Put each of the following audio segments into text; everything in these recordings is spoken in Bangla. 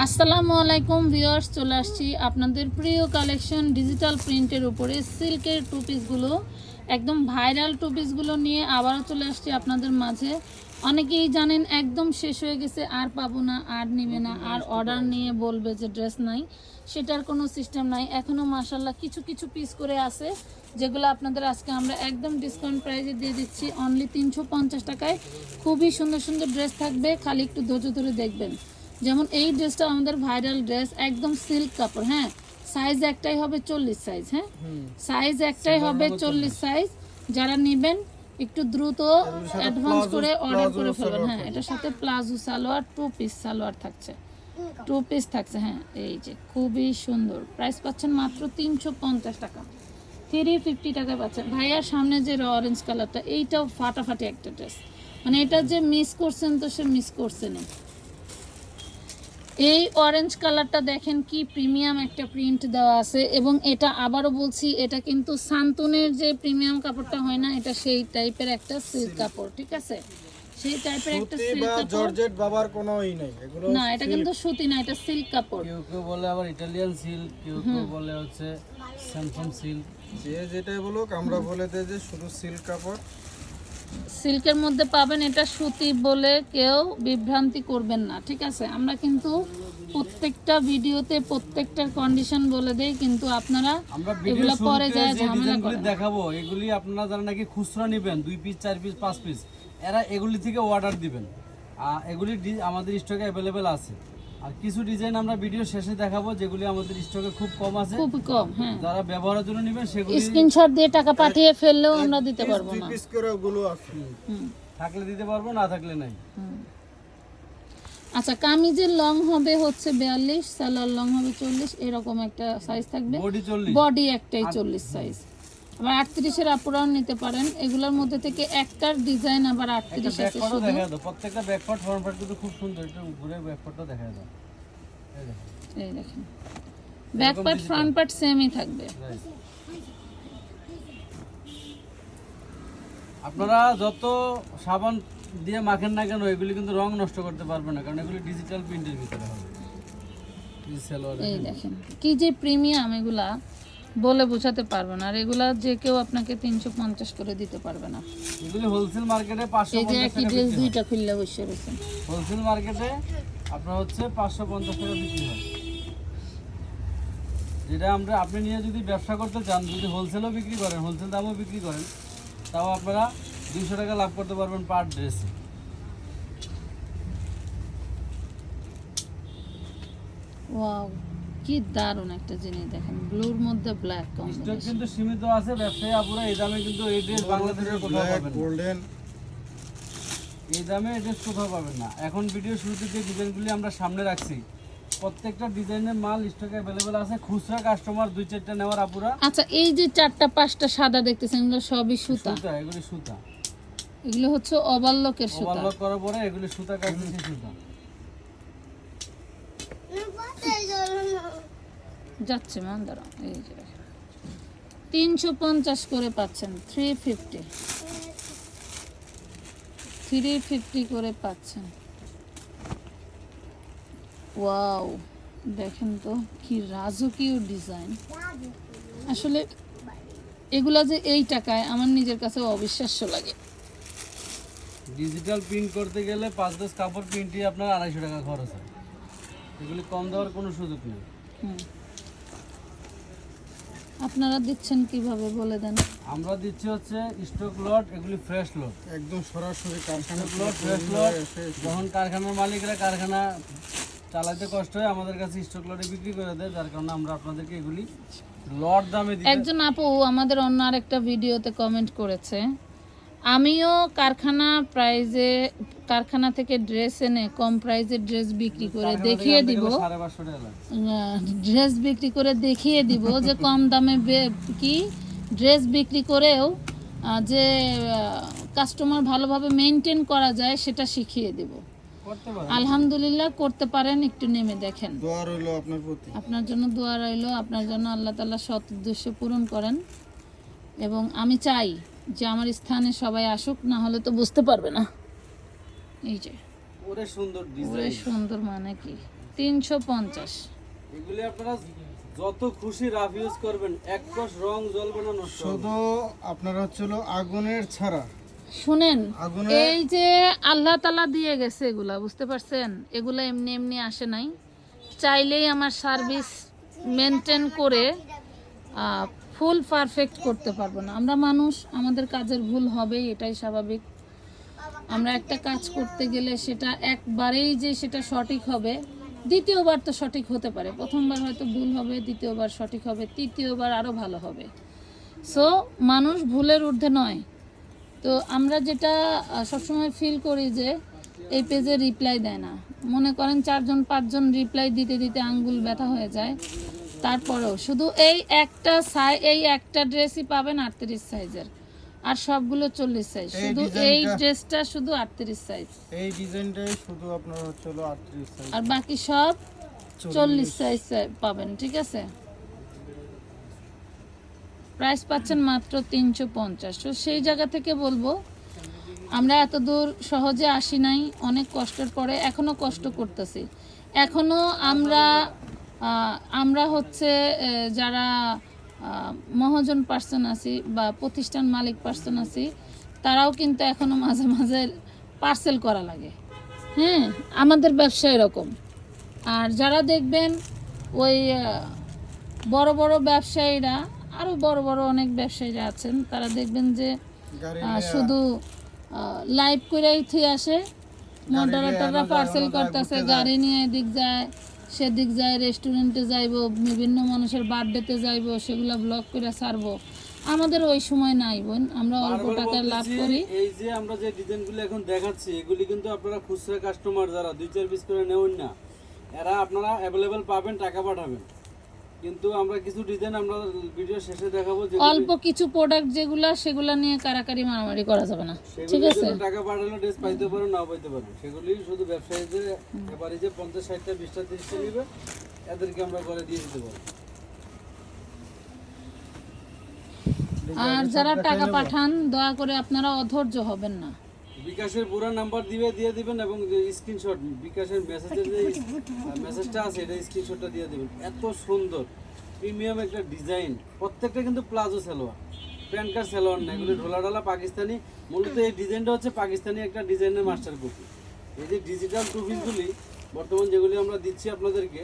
আসসালামু আলাইকুম ভিউয়ার্স, চলে আসছি আপনাদের প্রিয় কালেকশন ডিজিটাল প্রিন্টের উপরে সিল্কের টু পিসগুলো, একদম ভাইরাল টু পিসগুলো নিয়ে আবারও চলে আসছি আপনাদের মাঝে। অনেকেই জানেন একদম শেষ হয়ে গেছে, আর পাবো না, আর নিবে না, আর অর্ডার নিয়ে বলবে যে ড্রেস নাই, সেটার কোনো সিস্টেম নাই। এখনও মাসাল্লাহ কিছু কিছু পিস করে আছে, যেগুলো আপনাদের আজকে আমরা একদম ডিসকাউন্ট প্রাইসে দিয়ে দিচ্ছি। অনলি তিনশো পঞ্চাশ টাকায় খুবই সুন্দর সুন্দর ড্রেস থাকবে, খালি একটু ধৈর্য ধরে দেখবেন। যেমন এই ড্রেসটা আমাদের ভাইরাল ড্রেস একদম সিল্ক কাপড় হ্যাঁ? সাইজ একটাই হবে চল্লিশ সাইজ হ্যাঁ? সাইজ একটাই হবে চল্লিশ। সাইজ যারা নেবেন একটু দ্রুত অ্যাডভান্স করে অর্ডার করে ফেলবেন। হ্যাঁ এটার সাথে palazzo salwar two piece salwar থাকছে। টু পিস থাকছে হ্যাঁ এই যে খুবই সুন্দর। প্রাইস পাচ্ছেন মাত্র তিনশো পঞ্চাশ টাকা। থ্রি ফিফটি টাকা পাচ্ছেন। ভাইয়ার সামনে যে অরেঞ্জ কালারটা এইটাও ফাটাফাটি একটা ড্রেস মানে এটা যে মিস করছেন তো সে মিস করছেন এই অরেঞ্জ কালারটা দেখেন কি প্রিমিয়াম একটা প্রিন্ট দেওয়া আছে এবং এটা আবারও বলছি এটা কিন্তু সান্তুনের যে প্রিমিয়াম কাপড়টা হয় না এটা সেই টাইপের একটা সিল্ক কাপড় ঠিক আছে? সেই টাইপের একটা সুতি সিল্ক বা কাপড়। জর্জেট বাবার কোনো ই নেই এগুলো না এটা কিন্তু সুতি না এটা সিল্ক কাপড়। কেউ কেউ বলে আবার ইটালিয়ান সিল্ক কেউ কেউ বলে হচ্ছে স্যামসং সিল্ক যে যেটাই বলুক আমরা বলে দেই যে শুধু সিল্ক কাপড়। সিল্কের মধ্যে পাবেন এটা সুতি বলে কেউ বিভ্রান্তি করবেন না ঠিক আছে? আমরা কিন্তু প্রত্যেকটা ভিডিওতে প্রত্যেকটার কন্ডিশন বলে দেই কিন্তু আপনারা এগুলো পরে যায় ঝামেলা করেন। দেখাবো এগুলি আপনারা যারা নাকি খুচরা নেবেন দুই পিস চার পিস পাঁচ পিস এরা এগুলি থেকে অর্ডার দিবেন। আর এগুলি আমাদের স্টকে অ্যাভেলেবেল আছে। আর কিছু ডিজাইন আমরা ভিডিও শেষে দেখাবো যেগুলি আমাদের স্টকে খুব কম আছে। খুব কম হ্যাঁ। যারা ব্যবহারের জন্য নেবেন সেগুলি স্ক্রিনশট দিয়ে টাকা পাঠিয়ে ফেললেও আমরা দিতে পারব না। পিস করে ওগুলো আছে। হুম, থাকলে দিতে পারব না থাকলে নাই। আচ্ছা কামিজের লং হবে হচ্ছে বিয়াল্লিশ সালোয়ার লং হবে চল্লিশ এরকম একটা সাইজ থাকবে। বডি চল্লিশ। বডি একটাই চল্লিশ সাইজ আবার আটত্রিশের আপুরাও নিতে পারেন। এগুলোর মধ্যে থেকে একটার ডিজাইন আবার আটত্রিশ আছে শুধু। প্রত্যেকটা ব্যাকপার্ট ফ্রন্ট পার্ট কিন্তু খুব সুন্দর। এটা উপরে ব্যাকপার্টও দেখা দাও এই দেখেন। ব্যাক পার্ট ফ্রন্ট পার্ট সেমই থাকবে। আপনারা যত সাবান দিয়ে মাখেন না কেন এগুলি কিন্তু রং নষ্ট করতে পারবে না কারণ এগুলি ডিজিটাল প্রিন্টের ভিতরে হবে। এই দেখেন। কি যে প্রিমিয়াম এগুলা। বলে বোঝাতে পারব না। আর এগুলা যে কেউ আপনাকে তিনশো পঞ্চাশ করে দিতে পারবে না। এগুলি হোলসেল মার্কেটে পাঁচশো এই যে একই ড্রেস দুইটা খুললে বসে রয়েছেন হোলসেল মার্কেটে আপনার হচ্ছে পাঁচশো পঞ্চাশ টাকা বিক্রি হয়। যেটা আমরা আপনি নিয়ে যদি ব্যবসা করতে চান যদি হোলসেলও বিক্রি করেন হোলসেল দামও বিক্রি করেন তাও আপনারা দুইশো টাকা লাভ করতে পারবেন পার ড্রেসে ওয়াও কি দারুণ একটা জিনিস দেখেন ব্লুর মধ্যে ব্ল্যাক স্টক কিন্তু সীমিত আছে ব্যবসায়ী আপুরা এই দামে কিন্তু এই ড্রেস বাংলাদেশের কোথাও পাবেন না। গোল্ডেন এই দামে এই ড্রেস কোথাও পাবেন না। এখন ভিডিও শুরুতে যে ডিজাইনগুলি আমরা সামনে রাখছি প্রত্যেকটা ডিজাইনের মাল স্টকে অ্যাভেলেবেল আছে। খুচরা কাস্টমার দুই চারটা নেওয়ার আপুরা। আচ্ছা এই যে চারটা পাঁচটা সাদা দেখতেছেন এগুলো সবই সুতা? সুতা এগুলি সুতা। এগুলো হচ্ছে অবাল্যকের সুতা। ওভারলক করার পরে এগুলি সুতা কাটছে সেই সুতা। যাচ্ছে মান দাঁড়াও এই যে তিনশো পঞ্চাশ করে পাচ্ছেন থ্রি ফিফটি থ্রি ফিফটি করে পাচ্ছেন। ওয়াও দেখেন তো কি রাজকীয় ডিজাইন আসলে এগুলা যে এই টাকায় আমার নিজের কাছে অবিশ্বাস্য লাগে। ডিজিটাল প্রিন্ট করতে গেলে পাঁচ দশ কাপড় প্রিন্টই আপনার আড়াইশো টাকা খরচ হয়। এগুলি কম দেওয়ার কোনো সুযোগ নেই। হুম। আপনারা দিচ্ছেন কীভাবে? বলে দেন। আমরা দিচ্ছি হচ্ছে স্টক লট এগুলি ফ্রেশ লট একদম সরাসরি কারখানা লট ফ্রেশ লট যখন কারখানার মালিকরা কারখানা চালাতে কষ্ট হয় আমাদের কাছে স্টক লটে বিক্রি করে দেয় যার কারণে আমরা আপনাদেরকে এগুলি লট দামে দিই একজন আপু আমাদের অন্য আরেকটা ভিডিওতে কমেন্ট করেছে। আমিও কারখানা প্রাইজে কারখানা থেকে ড্রেস এনে কম প্রাইজে ড্রেস বিক্রি করে দেখিয়ে দিব। ড্রেস বিক্রি করে দেখিয়ে দিব যে কম দামে কি ড্রেস বিক্রি করেও যে কাস্টমার ভালোভাবে মেনটেন করা যায় সেটা শিখিয়ে দিব। আলহামদুলিল্লাহ করতে পারেন একটু নেমে দেখেন। দোয়া রইল আপনার প্রতি। আপনার জন্য দোয়া রইল আপনার জন্য আল্লাহ তাআলা সৎ উদ্দেশ্য পূরণ করেন। এবং আমি চাই যে আমার স্থানে সবাই আসুক না হলে তো বুঝতে পারবে না। এই যে। ওরে সুন্দর ওরে সুন্দর মানে কি? তিনশো পঞ্চাশ। এগুলি আপনারা যত খুশি রাফ ইউজ করবেন এক কষ রং জ্বলবে না নষ্ট শুধু আপনার হচ্ছিল আগুনের ছাড়া। শুনেন এই যে আল্লাহ তালা দিয়ে গেছে এগুলা বুঝতে পারছেন? এগুলা এমনি এমনি আসে নাই। চাইলেই আমার সার্ভিস মেনটেন করে ফুল পারফেক্ট করতে পারব না। আমরা মানুষ, আমাদের কাজের ভুল হবেই, এটাই স্বাভাবিক। আমরা একটা কাজ করতে গেলে সেটা একবারেই যে সেটা সঠিক হবে, দ্বিতীয়বার তো সঠিক হতে পারে। প্রথমবার হয়তো ভুল হবে, দ্বিতীয়বার সঠিক হবে, তৃতীয়বার আরও ভালো হবে। সো মানুষ ভুলের ঊর্ধ্বে নয়। তো আমরা যেটা সবসময় ফিল করি যে এই পেজে রিপ্লাই দেয় না। মনে করেন চারজন, পাঁচজন রিপ্লাই দিতে দিতে আঙ্গুল ব্যথা হয়ে যায়। তারপরেও শুধু এই একটা সাই এই একটা ড্রেসই পাবেন আটত্রিশ সাইজের। আর সবগুলো চল্লিশ সাইজ। শুধু এই ড্রেসটা শুধু আটত্রিশ সাইজ। এই ডিজাইনটাই শুধু আপনার হচ্ছিল আটত্রিশ সাইজ। আর বাকি সব চল্লিশ। সাইজ পাবেন ঠিক আছে? প্রাইস পাচ্ছেন মাত্র তিনশো পঞ্চাশ। তো সেই জায়গা থেকে বলব আমরা এত দূর সহজে আসি নাই অনেক কষ্টের পরে এখনও কষ্ট করতেছি। এখনও আমরা আমরা হচ্ছে যারা মহাজন পার্সন আছি বা প্রতিষ্ঠান মালিক পার্সন আছি তারাও কিন্তু এখনও মাঝে মাঝে পার্সেল করা লাগে। হ্যাঁ আমাদের ব্যবসা এরকম। আর যারা দেখবেন ওই বড় বড় ব্যবসায়ীরা আরও বড় বড় অনেক ব্যবসায়ীরা আছেন তারা দেখবেন যে শুধু লাইভ করেই থুই আসে। মডারেটররা পার্সেল করতেছে গাড়ি নিয়ে এদিক যায়। সেদিক যাই রেস্টুরেন্টে যাইব বিভিন্ন মানুষের বার্থডেতে যাইব সেগুলো ব্লগ করে ছাড়বো। আমাদের ওই সময় নাই বোন আমরা অল্প টাকা লাভ করি। এই যে আমরা যে ডিজাইনগুলো এখন দেখাচ্ছি এগুলি কিন্তু আপনারা খুচরা কাস্টমার যারা দুই চার পিস করে নেবেন না এরা আপনারা অ্যাভেলেবেল পাবেন টাকা পাঠাবেন। কিন্তু আমরা কিছু ডিজাইন আমরা ভিডিও শেষে দেখাবো যে অল্প কিছু প্রোডাক্ট যেগুলা সেগুলা নিয়ে কারাকারি মারামারি করা যাবে না। ঠিক আছে? টাকা পাঠালে ড্রেস পাইতে পারো নাও পাইতে পারো। সেগুলি শুধু ব্যবসায়ীদের এবারে যে পঞ্চাশ ষাটটা বিশটা তিরিশটা নিবে। এদেরকে আমরা করে দিয়ে দিতে পারব। আর যারা টাকা পাঠান দয়া করে আপনারা অধৈর্য হবেন না। বিকাশের পুরো নাম্বার দিবে দিয়ে দিবেন এবং স্ক্রিনশট বিকাশের মেসেজের যে মেসেজটা আছে এটা স্ক্রিনশটটা দিয়ে দিবেন। এত সুন্দর প্রিমিয়াম একটা ডিজাইন প্রত্যেকটা কিন্তু palazzo salwar pant card salwar না এগুলো ঢোলা ঢালা পাকিস্তানি। মূলত এই ডিজাইনটা হচ্ছে পাকিস্তানি একটা ডিজাইনের মাস্টার কপি এই যে ডিজিটাল টুপিসগুলি বর্তমান যেগুলি আমরা দিচ্ছি আপনাদেরকে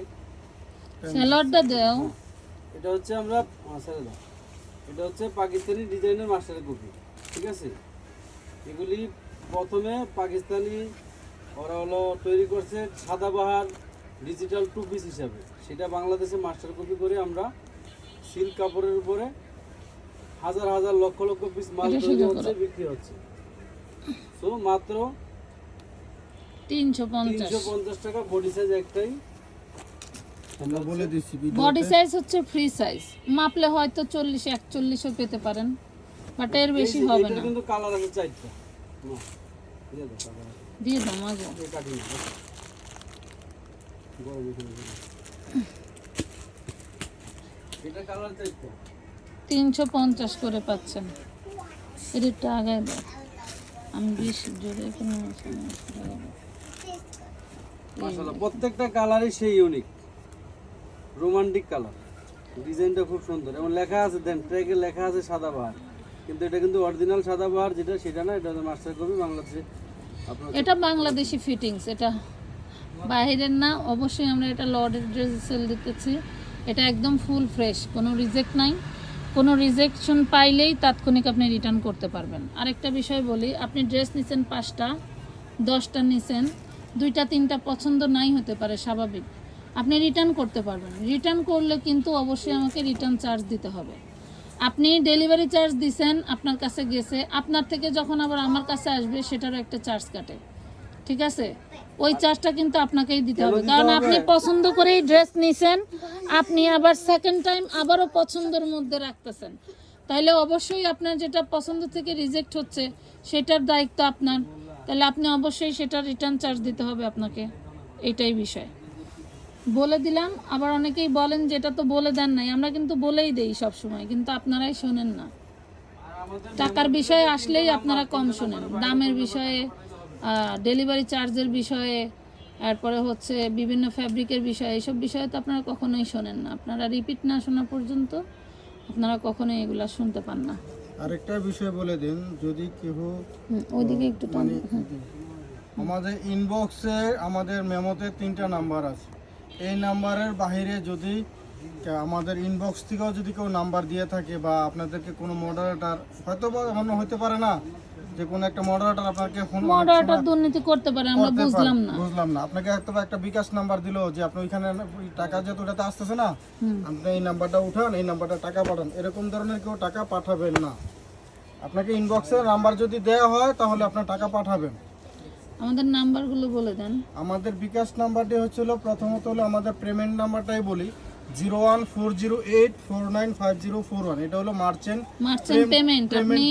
স্যালাডটা দেও। এটা হচ্ছে আমরা আহ, দাও। এটা হচ্ছে পাকিস্তানি ডিজাইনের মাস্টার কপি ঠিক আছে? এগুলি প্রথমে পাকিস্তানি ওরা হলো তৈরি করছে সাদাবাহার ডিজিটাল টু পিস হিসাবে। সেটা বাংলাদেশে মাস্টার কপি করে আমরা সিল্ক কাপড়ের উপরে হাজার হাজার লক্ষ লক্ষ পিস মাল তৈরি হচ্ছে বিক্রি হচ্ছে। তো মাত্র তিনশো পঞ্চাশ। তিনশো পঞ্চাশ টাকা বডি সাইজ একটাই। আমরা বলে দিচ্ছি বডি সাইজ হচ্ছে ফ্রি সাইজ মাপলে হয়তো চল্লিশ একচল্লিশও পেতে পারেন বাট এর বেশি হবে না। কিন্তু কালার আছে চারটা। দিয়ে। দিয়ে। এটা কালার চারটা তিনশো পঞ্চাশ করে পাচ্ছেন। আগায় দাও। আমি জোরে প্রত্যেকটা কালারই সেই ইউনিক রোমান্টিক কালার ডিজাইনটা খুব সুন্দর। এবং লেখা আছে, দেন ট্র্যাকে লেখা আছে সাদা সাদাবাহার কিন্তু এটা কিন্তু অরিজিনাল সাদা সাদাবাহার যেটা সেটা না, এটা মাস্টার কপি বাংলাদেশে এটা বাংলাদেশি ফিটিংস এটা বাইরের না, অবশ্যই আমরা এটা লর্ডের ড্রেস সেল দিতেছি। এটা একদম ফুল ফ্রেশ কোনো রিজেক্ট নাই। কোনো রিজেকশন পাইলেই তাৎক্ষণিক আপনি রিটার্ন করতে পারবেন। আরেকটা বিষয় বলি, আপনি ড্রেস নিছেন পাঁচটা, দশটা নিছেন, দুইটা, তিনটা পছন্দ নাই হতে পারে, স্বাভাবিক। আপনি রিটার্ন করতে পারবেন। রিটার্ন করলে কিন্তু অবশ্যই আমাকে রিটার্ন চার্জ দিতে হবে। আপনি ডেলিভারি চার্জ দিছেন আপনার কাছে গেছে আপনার থেকে যখন আবার আমার কাছে আসবে সেটারও একটা চার্জ কাটে। ঠিক আছে? ওই চার্জটা কিন্তু আপনাকেই দিতে হবে। কারণ আপনি পছন্দ করেই ড্রেস নিছেন আপনি আবার সেকেন্ড টাইম আবারও পছন্দের মধ্যে রাখতেছেন। তাইলে অবশ্যই আপনার যেটা পছন্দ থেকে রিজেক্ট হচ্ছে সেটার দায়িত্ব আপনার। তাহলে আপনি অবশ্যই সেটা রিটার্ন চার্জ দিতে হবে আপনাকে। এটাই বিষয়। বলে দিলাম। আবার অনেকেই বলেন যেটা তো বলে দেন নাই। আমরা কিন্তু বলেই দেই সব সময় কিন্তু আপনারাই শোনেন না। টাকার বিষয়ে আসলেই আপনারা কম শোনেন। দামের বিষয়ে ডেলিভারি চার্জের বিষয়ে তারপরে হচ্ছে বিভিন্ন ফ্যাব্রিকের বিষয়ে এইসব বিষয়ে তো আপনারা কখনোই শোনেন না। আপনারা রিপিট না শোনা পর্যন্ত আপনারা কখনোই এগুলা শুনতে পান না। আরেকটা বিষয় বলে দিন যদি কেউ ওইদিকে একটু মানে আমাদের ইনবক্সে আমাদের মেমোতে তিনটা নাম্বার আছে। এই নাম্বারের বাইরে যদি আমাদের ইনবক্স থেকেও যদি কেউ নাম্বার দিয়ে থাকে বা আপনাদেরকে কোনো মডারেটার হয়তো বা এমন হতে পারে না যে কোনো একটা মডারেটার আপনাকে ফোন মডারেটর দুর্নীতি করতে পারে আমরা বুঝলাম না। বুঝলাম না। আপনাকে হয়তো একটা বিকাশ নাম্বার দিলো যে আপনি ওইখানে ওই টাকা যেহেতু ওটাতে আসতেছে না আপনি এই নাম্বারটা উঠান এই নাম্বারটা টাকা পাঠান এরকম ধরনের কেউ টাকা পাঠাবেন না। আপনাকে ইনবক্সে নাম্বার যদি দেওয়া হয় তাহলে আপনার টাকা পাঠাবেন। আমাদের নাম্বারগুলো বলে দেন। আমাদের বিকাশ নাম্বারটি হচ্ছিল প্রথমত হলো আমাদের পেমেন্ট নাম্বারটাই বলি zero one four zero eight four nine five zero four one. এটা হলো মার্চেন্ট মার্চেন্ট পেমেন্ট আপনি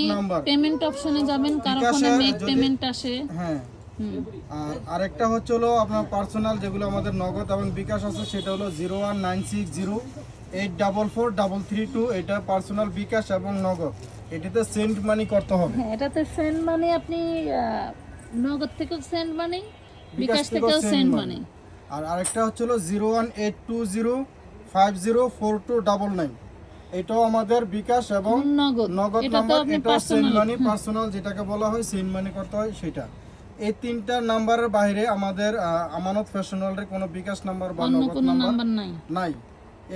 পেমেন্ট অপশনে যাবেন কারও ফোনে মেক পেমেন্ট আসে। হ্যাঁ। আর আরেকটা হচ্ছে হলো আপনার পার্সোনাল যেগুলো আমাদের নগদ এবং বিকাশ আছে সেটা হলো zero one nine six zero eight double four double three two. এটা পার্সোনাল বিকাশ এবং নগদ। এটাতে সেন্ড মানি করতে হবে। হ্যাঁ এটাতে সেন্ড মানি আপনি নগদ থেকেও সেন্ড মানে বিকাশ থেকেও থেকেও সেন্ড। মানে আর আরেকটা হচ্ছে হলো zero one eight two zero five zero four two double nine এটাও আমাদের বিকাশ এবং নগদ। নগদ এটা তো নাম্বার আপনি এটা সেন্ড পার্সোনাল মানি পার্সোনাল যেটাকে বলা হয় সেন্ড মানি করতে হয় সেটা। এই তিনটা নাম্বারের বাইরে আমাদের আমানত ফ্যাশনালের কোনো বিকাশ নাম্বার বা নগদ নাম্বার নাই। নাই।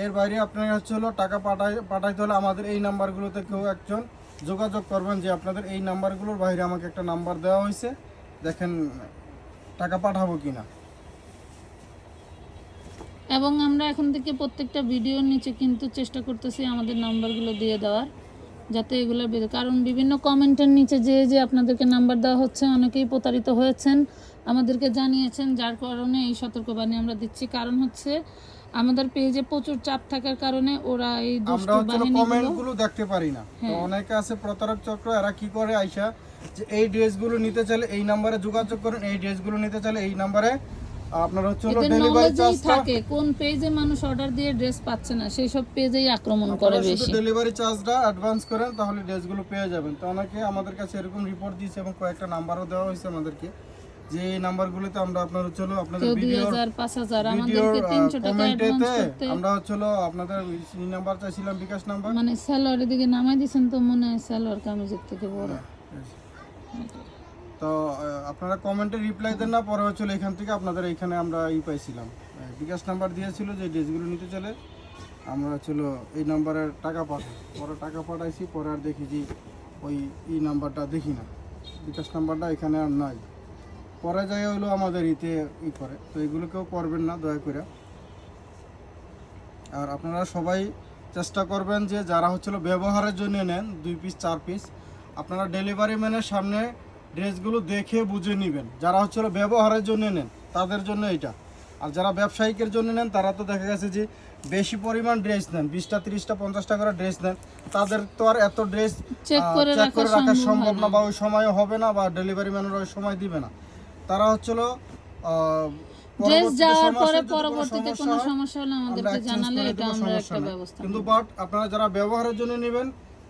এর বাইরে আপনার হচ্ছে হলো টাকা পাঠাই পাঠাইতে হলে আমাদের এই নাম্বারগুলোতে কেউ একজন যোগাযোগ করবেন যে আপনাদের এই নাম্বারগুলোর বাইরে আমাকে একটা নাম্বার দেওয়া হয়েছে। দেখেন টাকা পাঠাবো কিনা। এবং আমরা এখন থেকে প্রত্যেকটা ভিডিওর নিচে কিন্তু চেষ্টা করতেছি আমাদের নাম্বারগুলো দিয়ে দেওয়ার যাতে এগুলো বের কারণ বিভিন্ন কমেন্টের নিচে যে যে আপনাদেরকে নাম্বার দেওয়া হচ্ছে অনেকেই প্রতারিত হয়েছেন। আমাদেরকে জানিয়েছেন যার কারণে এই সতর্কবাণী আমরা দিচ্ছি। কারণ হচ্ছে আমাদের পেজে প্রচুর চাপ থাকার কারণে ওরা এই দুষ্ট বাহিনীগুলো দেখতে পারি না। তো হ্যাঁ। অনেকে আছে প্রতারক চক্র এরা কি করে আইসা যে এই ড্রেসগুলো নিতে চাইলে এই নাম্বারে যোগাযোগ করেন এই ড্রেসগুলো নিতে চাইলে এই নাম্বারে আপনার হচ্ছে হলো ডেলিভারি চার্জটা থাকে কোন পেজে মানুষ অর্ডার দিয়ে ড্রেস পাচ্ছে না সেই সব পেজেই আক্রমণ করে বেশি। ডেলিভারি চার্জটা অ্যাডভান্স করেন তাহলে ড্রেসগুলো পেয়ে যাবেন। তো অনেকে আমাদের কাছে এরকম রিপোর্ট দিয়েছে এবং কয়েকটা নাম্বারও দেওয়া হয়েছে আমাদেরকে। যে এই নাম্বারগুলোতে আমরা আপনার হচ্ছে হলো আপনাদের ভিডিওর কমেন্টেতে আমরা হচ্ছে হলো আপনাদের এই নাম্বার চাইছিলাম বিকাশ নাম্বার। মানে স্যালোয়ারের দিকে নামাই দিয়েছেন তো মনে হয় স্যালোয়ার কামিজের থেকে বড়। তো আপনারা কমেন্টে রিপ্লাই দেন না, পরে হচ্ছিল এখান থেকে আপনাদের এইখানে আমরা ই পাইছিলাম। বিকাশ নাম্বার দিয়েছিল যে ড্রেসগুলো নিতে চলে, আমরা হচ্ছিল এই নাম্বারের টাকা পাঠাই। পরে টাকা পাঠাইছি, পরে আর দেখি যে ওই ই নাম্বারটা দেখি না। বিকাশ নাম্বারটা এখানে আর নাই। পরে যাই হলো আমাদের ইতে ই করে। তো এগুলো কেউ করবেন না, দয়া করে। আর আপনারা সবাই চেষ্টা করবেন যে যারা হচ্ছিল ব্যবহারের জন্য নেন, দুই পিস চার পিস আপনারা ডেলিভারি ম্যানের সামনে ড্রেসগুলো দেখে বুঝে নেবেন। যারা হচ্ছিল ব্যবহারের জন্য নেন তাদের জন্য এটা। আর যারা ব্যবসায়িকের জন্য নেন তারা তো দেখা গেছে যে বেশি পরিমাণ ড্রেস নেন বিশটা তিরিশটা পঞ্চাশটা করে ড্রেস নেন। তাদের তো আর এত ড্রেস চেক করে রাখা সম্ভব না বা ওই সময় হবে না বা ডেলিভারি ম্যানের ওই সময় দিবে না। তারা হচ্ছিল ড্রেস যাওয়ার সমস্যা পরে পরবর্তীতে সমস্যা কোনো সমস্যা হলে আমাদেরকে জানালে এটা আমরা একটা ব্যবস্থা কিন্তু বাট আপনারা যারা ব্যবহারের জন্য নেবেন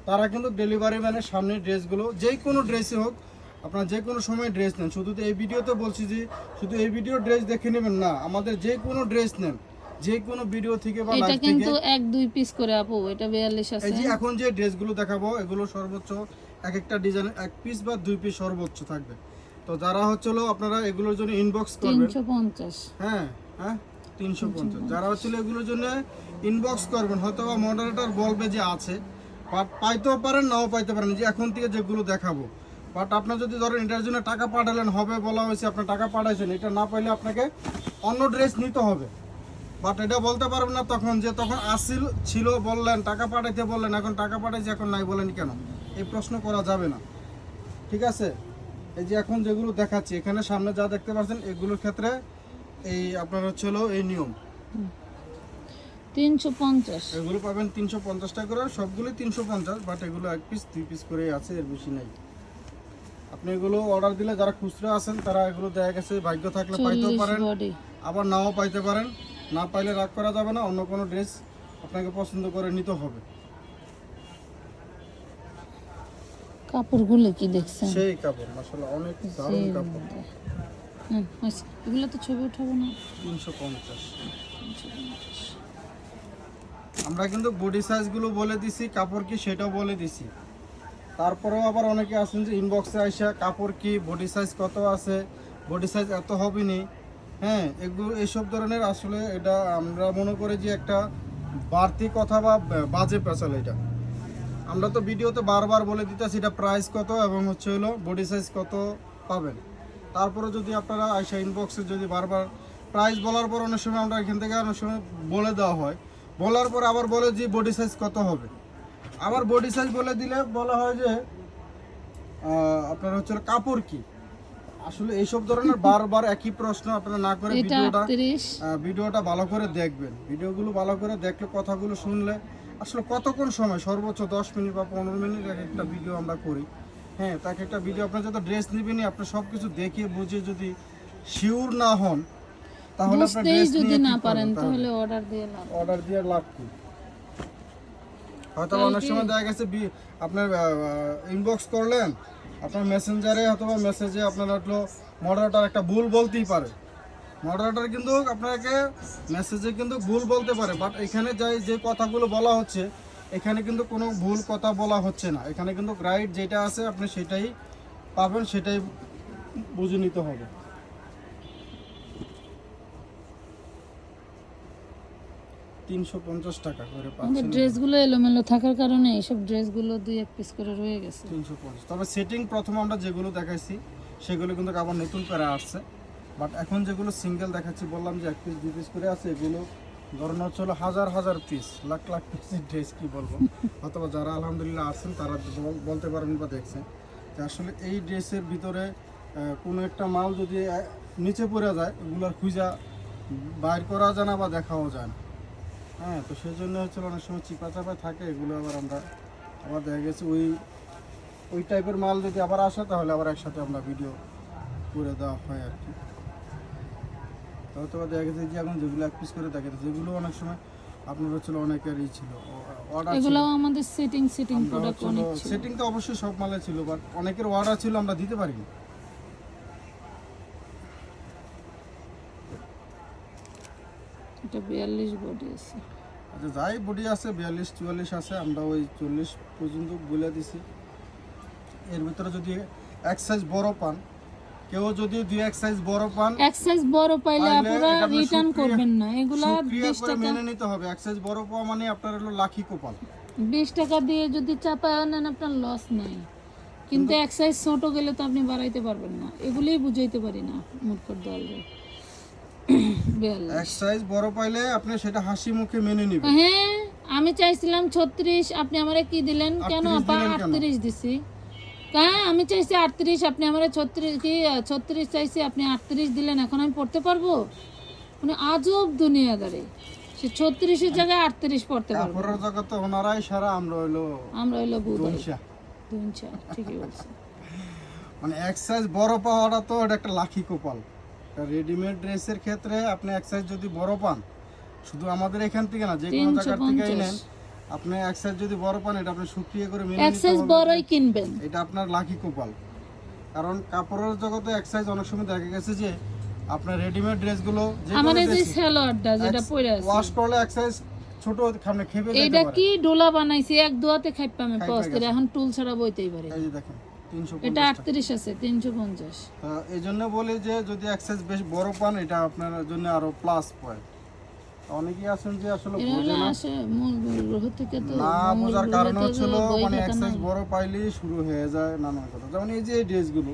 তারা কিন্তু ডেলিভারি ম্যানের সামনে ড্রেসগুলো যে কোনো ড্রেসই হোক আপনারা যে কোনো সময় ড্রেস নেন। শুধু তো এই ভিডিওতে বলছি যে শুধু এই ভিডিও ড্রেস দেখে নেবেন না আমাদের যে কোনো ড্রেস নেন। যে কোনো ভিডিও থেকে বা এটা কিন্তু এক দুই পিস করে আপু এটা বিয়াল্লিশ আছে। এই যে এখন যে ড্রেসগুলো দেখাবো এগুলো সর্বোচ্চ এক একটা ডিজাইন এক পিস বা দুই পিস সর্বোচ্চ থাকবে। তো যারা হচ্ছে হলো আপনারা এগুলোর জন্য ইনবক্স করবেন। তিনশো পঞ্চাশ। হ্যাঁ হ্যাঁ তিনশো পঞ্চাশ। যারা হচ্ছিল এগুলোর জন্য ইনবক্স করবেন হয়তো বা মডারেটার বলবে যে আছে। পাইতেও পারেন, নাও পাইতে পারেন। যে এখন থেকে যেগুলো দেখাবো। বাট আপনার যদি ধরেন এটার জন্য টাকা পাঠালেন, হবে বলা হয়েছে আপনার টাকা পাঠাইছেন, এটা না পাইলে আপনাকে অন্য ড্রেস নিতে হবে। বাট এটা বলতে পারবেন না তখন যে তখন আসিল, ছিল, বললেন, টাকা পাঠাইতে বললেন, এখন টাকা পাঠাইছে, এখন নাই বলেন কেন? এই প্রশ্ন করা যাবে না। ঠিক আছে? এই যে এখন যেগুলো দেখাচ্ছি, এখানে সামনে যা দেখতে পাচ্ছেন, এগুলোর ক্ষেত্রে এই আপনার হচ্ছে হলো এই নিয়ম। তিনশো পঞ্চাশ। এগুলো পাবেন তিনশো পঞ্চাশ টাকা করে সবগুলো তিনশো পঞ্চাশ বাট এগুলো এক পিস দুই পিস করে আছে এর বেশি নাই। আপনি এগুলো অর্ডার দিলে যারা খুচরা আছেন তারা এগুলো দেখা গেছে ভাগ্য থাকলে পাইতেও পারেন। আবার নাও পাইতে পারেন। না পাইলে রাগ করা যাবে না অন্য কোনো ড্রেস আপনাকে পছন্দ করে নিতে হবে। কাপড়গুলো কি দেখছেন? সেই কাপড় আসলে অনেক দারুণ কাপড়। হুম, এগুলো তো ছবি উঠাবো না? তিনশো পঞ্চাশ। আমরা কিন্তু বডি সাইজগুলো বলে দিছি, কাপড় কি সেটাও বলে দিছি। তারপরেও আবার অনেকে আসেন যে ইনবক্সে আইসা কাপড় কি বডি সাইজ কত আছে বডি সাইজ এত হবে নি হ্যাঁ এগুলো এইসব ধরনের আসলে এটা আমরা মনে করি যে একটা বাড়তি কথা বা বাজে পেঁচাল এটা। আমরা তো ভিডিওতে বারবার বলে দিতেছি এটা প্রাইস কত এবং হচ্ছে হলো বডি সাইজ কত পাবেন। তারপরে যদি আপনারা আইসা ইনবক্সে যদি বারবার প্রাইস বলার পর অনেক সময় আমরা এখান থেকে অনেক সময় বলে দেওয়া হয়। বলার পর আবার বলে যে বডি সাইজ কত হবে। আবার বডি সাইজ বলে দিলে বলা হয় যে আপনার হচ্ছে কাপড় কি? আসলে এইসব ধরনের বারবার একই প্রশ্ন আপনারা না করে ভিডিওটা ভিডিওটা ভালো করে দেখবেন। ভিডিওগুলো ভালো করে দেখলে কথাগুলো শুনলে আসলে কতক্ষণ সময়? সর্বোচ্চ দশ মিনিট বা পনেরো মিনিট এক একটা ভিডিও আমরা করি। হ্যাঁ তাকে একটা ভিডিও আপনার যত ড্রেস নেবেনই আপনি সব কিছু দেখে বুঝে যদি শিওর না হন তাহলে আপনার ড্রেস যদি না পারেন তাহলে? অর্ডার দিয়ে লাভ অর্ডার দিয়ে লাভ কি? হয়তো অনেক সময় দেখা গেছে আপনার ইনবক্স করলেন আপনার মেসেঞ্জারে অথবা মেসেজে আপনার হলো মডারেটার একটা ভুল বলতেই পারে। মডারেটার কিন্তু আপনাকে মেসেজে কিন্তু ভুল বলতে পারে বাট এখানে যাই যে কথাগুলো বলা হচ্ছে এখানে কিন্তু কোনো ভুল কথা বলা হচ্ছে না। এখানে কিন্তু রাইট যেটা আছে আপনি সেটাই পাবেন সেটাই বুঝে নিতে হবে। তিনশো পঞ্চাশ টাকা করে পাচ্ছেন ড্রেসগুলো এলোমেলো থাকার কারণে এইসব ড্রেসগুলো দুই এক পিস করে রয়ে গেছে। তিনশো পঞ্চাশ। তবে সেটিং প্রথম আমরা যেগুলো দেখাইছি সেগুলো কিন্তু আবার নতুন করে আসছে। বাট এখন যেগুলো সিঙ্গেল দেখাচ্ছি বললাম যে এক পিস দুই পিস করে আছে এগুলো ধরুন হচ্ছে হাজার হাজার পিস লাখ লাখ পিসের ড্রেস কি বলব? অথবা যারা আলহামদুলিল্লাহ আছেন তারা বলতে পারেন বা দেখছেন যে আসলে এই ড্রেসের ভিতরে কোনো একটা মাল যদি নিচে পড়ে যায় ওগুলোর খুঁজা বাইর করা যায় না বা দেখাও যায় না। হ্যাঁ তো সেই জন্য হচ্ছে অনেক সময় চিপা চাপা থাকে এগুলো আবার আমরা আবার দেখা গেছে ওই ওই টাইপের মাল যদি আবার আসে তাহলে আবার একসাথে আমরা ভিডিও করে দেওয়া হয় আর কি। হয়তো বা দেখা গেছে যে এখন যেগুলো এক পিস করে দেখা গেছে যেগুলো অনেক সময় আপনার হচ্ছিল অনেকের ই ছিল অর্ডার এগুলো আমাদের সেটিং সেটিং প্রোডাক্ট অনেক ছিল। সেটিং তো অবশ্যই সব মালে ছিল বাট অনেকের অর্ডার ছিল আমরা দিতে পারিনি। এটা বিয়াল্লিশ বডি আছে। আচ্ছা যাই বডি আছে বিয়াল্লিশ চুয়াল্লিশ আছে আমরা ওই চল্লিশ পর্যন্ত বলে দিছি। এর ভিতরে যদি এক সাইজ বড় পান কেউ যদি দুই এক সাইজ বড় পান এক সাইজ বড় পাইলে আপনারা রিটার্ন করবেন না। এগুলা সুক্রিয়া বিশ করে টাকা মেনে নিতে হবে। এক সাইজ বড় পাওয়া মানে আপনার হলো লাখি কপাল। বিশ টাকা দিয়ে যদি চাপায় নেন আপনার লস নাই। কিন্তু এক সাইজ ছোট গেলে তো আপনি বাড়াইতে পারবেন না। এগুলোই বুঝাইতে পারি না দল বিয়াল্লিশ এক সাইজ বড় পাইলে আপনি সেটা হাসি মুখে মেনে নেবেন। হ্যাঁ আমি চাইছিলাম ছত্রিশ আপনি আমারে কি দিলেন? কেন আপা দিলেন কেন? আটত্রিশ দিছি। হ্যাঁ আমি চাইছি আটত্রিশ আপনি আমারে ছত্রিশ কি ছত্রিশ চাইছি আপনি আটত্রিশ দিলেন এখন আমি পড়তে পারব? মানে আজব দুনিয়াদারে। সে ছত্রিশের জায়গায় আটত্রিশ পড়তে পারব। কাপড়ের জগতে ওনারাই সারা আমরা হইল আমরা হইল দংশা দুনচা ঠিকই বলছি মানে এক সাইজ বড় পাওয়াটা তো এটা একটা লাখি কপাল। রেডিমেড ড্রেসের ক্ষেত্রে আপনি এক সাইজ যদি বড় পান শুধু আমাদের এখান থেকে না যে কোনো জায়গা থেকে নেন আপনি এক সাইজ যদি বড় পান এটা আপনি সুক্রিয়া করে মেনে এক সাইজ বড়ই কিনবেন। এটা আপনার লাখি কপাল। কারণ কাপড়ের জগতে এক সাইজ অনেক সময় দেখা গেছে যে আপনার রেডিমেড ড্রেসগুলো যে আমার এই যে সালোয়ারটা যেটা পরে আছে। ওয়াশ করলে এক সাইজ ছোট সামনে খেপে যেতে এইটা পারে। কি ডোলা বানাইছি? এক দোয়াতে খাইপাম করে এখন টুল ছাড়া বইতেই পারে। এই দেখেন এটা আটত্রিশ আছে তিনশো পঞ্চাশ। এই জন্য বলি যে যদি সাইজ বেশ বড় পান এটা আপনার জন্য আরও প্লাস পয়েন্ট অনেকেই আছেন যে আসলে বোঝে না। মূল গ্রহ থেকে তো না বোঝার কারণ হচ্ছিল মানে নাই। বড় পাইলেই শুরু হয়ে যায় নানান কথা। যেমন এই যে ড্রেসগুলো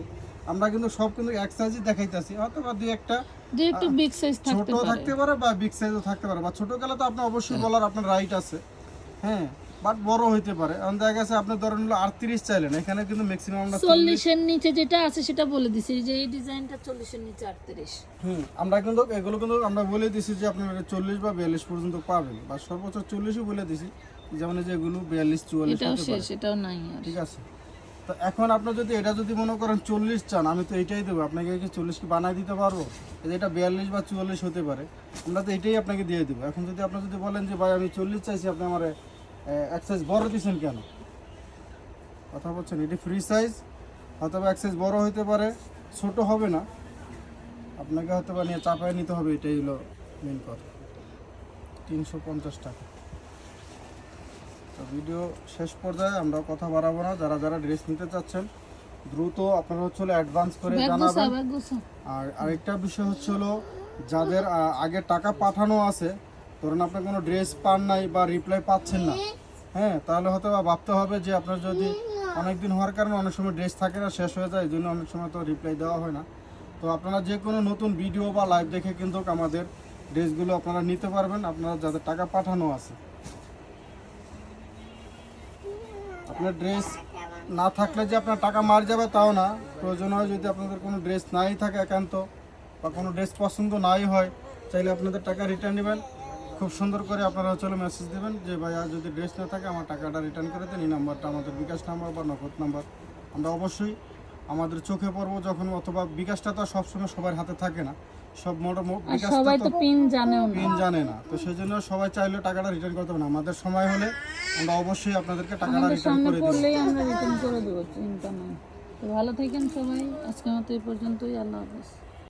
আমরা কিন্তু সব কিন্তু এক সাইজই দেখাইতেছি। হয়তো বা দুই একটা যে একটু বিগ সাইজ ছোট থাকতে পারে। থাকতে পারে বা বিগ সাইজও থাকতে পারে। বা ছোট গেলে তো আপনি অবশ্যই বলার আপনার রাইট আছে। হ্যাঁ বাট বড় হইতে পারে। এখন দেখা গেছে আপনি ধরেন হলো আটত্রিশ চাইলেন এখানে কিন্তু ম্যাক্সিমাম আমরা চল্লিশের নিচে যেটা আছে সেটা বলে দিছি যে এই ডিজাইনটা চল্লিশের নিচে আটত্রিশ। হুম আমরা কিন্তু এগুলো কিন্তু আমরা বলে দিছি যে আপনার চল্লিশ বা বিয়াল্লিশ পর্যন্ত পাবেন বা সর্বোচ্চ চল্লিশও বলে দিছি যেমন যে এগুলো বিয়াল্লিশ চুয়াল্লিশ এটাও শেষ এটাও নাই ঠিক আছে। তো এখন আপনি যদি এটা যদি মনে করেন চল্লিশ চান আমি তো এটাই দেবো আপনাকে কি চল্লিশ কি বানাই দিতে পারব? এটা বিয়াল্লিশ বা চুয়াল্লিশ হতে পারে আমরা তো এটাই আপনাকে দিয়ে দেবো। এখন যদি আপনি যদি বলেন যে ভাই আমি চল্লিশ চাইছি আপনি আমার এক সাইজ বড় দিচ্ছেন কেন? কথা বলছেন এটি ফ্রি সাইজ অথবা এক সাইজ বড় হতে পারে ছোট হবে না। আপনাকে হয়তো বা নিয়ে চাপায় নিতে হবে এটাই হলো মেন কথা। তিনশো পঞ্চাশ টাকা। তো ভিডিও শেষ পর্যায়ে আমরা কথা বাড়াবো না। যারা যারা ড্রেস নিতে চাচ্ছেন দ্রুত আপনারা হচ্ছে অ্যাডভান্স করে জানাবেন। আর আরেকটা বিষয় হচ্ছে হলো যাদের আগে টাকা পাঠানো আছে ধরুন আপনি কোনো ড্রেস পান নাই বা রিপ্লাই পাচ্ছেন না হ্যাঁ তাহলে হয়তো বা ভাবতে হবে যে আপনার যদি অনেক দিন হওয়ার কারণে অনেক সময় ড্রেস থাকে না, শেষ হয়ে যায়, এই জন্য অনেক সময় তো রিপ্লাই দেওয়া হয় না। তো আপনারা যে কোনো নতুন ভিডিও বা লাইভ দেখে কিন্তু আমাদের ড্রেসগুলো আপনারা নিতে পারবেন, আপনারা যাদের টাকা পাঠানো আছে। আপনার ড্রেস না থাকলে যে আপনার টাকা মার যাবে তাও না, প্রয়োজন হয় যদি আপনাদের কোনো ড্রেস নাই থাকে একান্ত বা কোনো ড্রেস পছন্দ নাই হয়, চাইলে আপনাদের টাকা রিটার্ন নেবেন। খুব সুন্দর করে আপনারা চলে মেসেজ দেবেন যে ভাইয়া যদি ড্রেস না থাকে আমার টাকাটা রিটার্ন করে দেন। এই নাম্বারটা আমাদের বিকাশ নাম্বার বা নগদ নাম্বার আমরা অবশ্যই আমাদের চোখে পড়ব যখন অথবা বিকাশটা তো সবসময় সবার হাতে থাকে না। সব সবাই তো পিন জানেও না। পিন জানে না। তো সেই জন্য সবাই চাইলে টাকাটা রিটার্ন করতে হবে না। আমাদের সময় হলে আমরা অবশ্যই আপনাদেরকে টাকাটা রিটার্ন করে দেবো। আমরা রিটার্ন করে দেবো চিন্তা নাই। তো ভালো থাকেন সবাই। আজকের মতো এই পর্যন্তই। আল্লাহ হাফেজ।